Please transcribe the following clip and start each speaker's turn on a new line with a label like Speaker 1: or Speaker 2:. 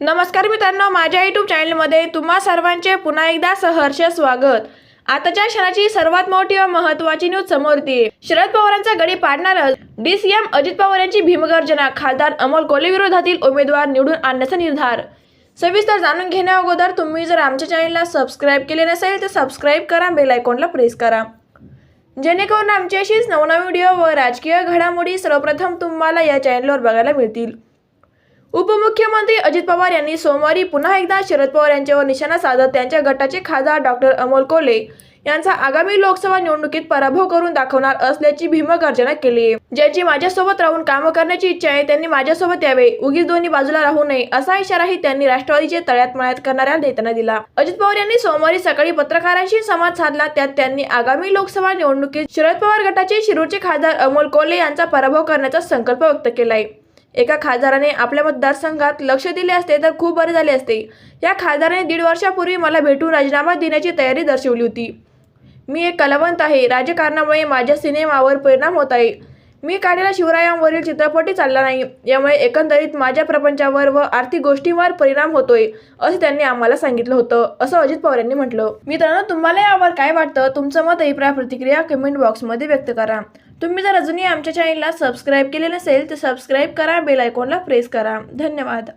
Speaker 1: नमस्कार मित्रांनो माझ्या यूट्यूब चॅनलमध्ये तुम्हा सर्वांचे पुन्हा एकदा सहर्ष स्वागत. आताच्या क्षणाची सर्वात मोठी व महत्वाची न्यूज समोर येते. शरद पवारांचा गडी पाडणारच. डीसीएम अजित पवार यांची भीमगर्जना. खासदार अमोल कोले विरोधातील उमेदवार निवडून आणण्याचा निर्धार. सविस्तर जाणून घेण्या अगोदर तुम्ही जर आमच्या चॅनलला सबस्क्राईब केले नसेल तर सबस्क्राईब करा. बेल आयकॉनला प्रेस करा. जेणेकरून आमची अशीच नवनवीन व्हिडिओ व राजकीय घडामोडी सर्वप्रथम तुम्हाला या चॅनलवर बघायला मिळतील. उपमुख्यमंत्री अजित पवार यांनी सोमवारी पुन्हा एकदा शरद पवार यांच्यावर निशाणा साधत त्यांच्या गटाचे खासदार डॉक्टर अमोल कोले यांचा आगामी लोकसभा निवडणुकीत पराभव करून दाखवणार असल्याची भीमगर्जना केली. आहे ज्यांची माझ्यासोबत राहून कामं करण्याची इच्छा आहे त्यांनी माझ्यासोबत यावे. उगीच दोन्ही बाजूला राहू नये असा इशाराही त्यांनी राष्ट्रवादीचे तळ्यात मळ्यात करणाऱ्या नेत्यांना दिला. अजित पवार यांनी सोमवारी सकाळी पत्रकारांशी संवाद साधला. त्यात त्यांनी आगामी लोकसभा निवडणुकीत शरद पवार गटाचे शिरूरचे खासदार अमोल कोल्हे यांचा पराभव करण्याचा संकल्प व्यक्त केलाय. एका खासदाराने आपल्या मतदारसंघात लक्ष दिले असते तर खूप बरे झाले असते. या खासदाराने दीड वर्षापूर्वी मला भेटून राजीनामा देण्याची तयारी दर्शवली होती. मी एक कलावंत आहे. राजकारणामुळे माझ्या सिनेमावर परिणाम होत आहे. मी काढलेला शिवरायांवरील चित्रपटही चालला नाही. यामुळे एकंदरीत माझ्या प्रपंचावर व आर्थिक गोष्टींवर परिणाम होतोय असे त्यांनी आम्हाला सांगितलं होतं असं अजित पवार यांनी म्हटलं. मित्रांनो तुम्हाला यावर काय वाटतं? तुमचं मत अभिप्राय प्रतिक्रिया कमेंट बॉक्समध्ये व्यक्त करा. तुम्ही जर अजूनही आमच्या चॅनलला सबस्क्राईब केले नसेल तर सबस्क्राईब करा बेल आयकॉनला प्रेस करा. धन्यवाद.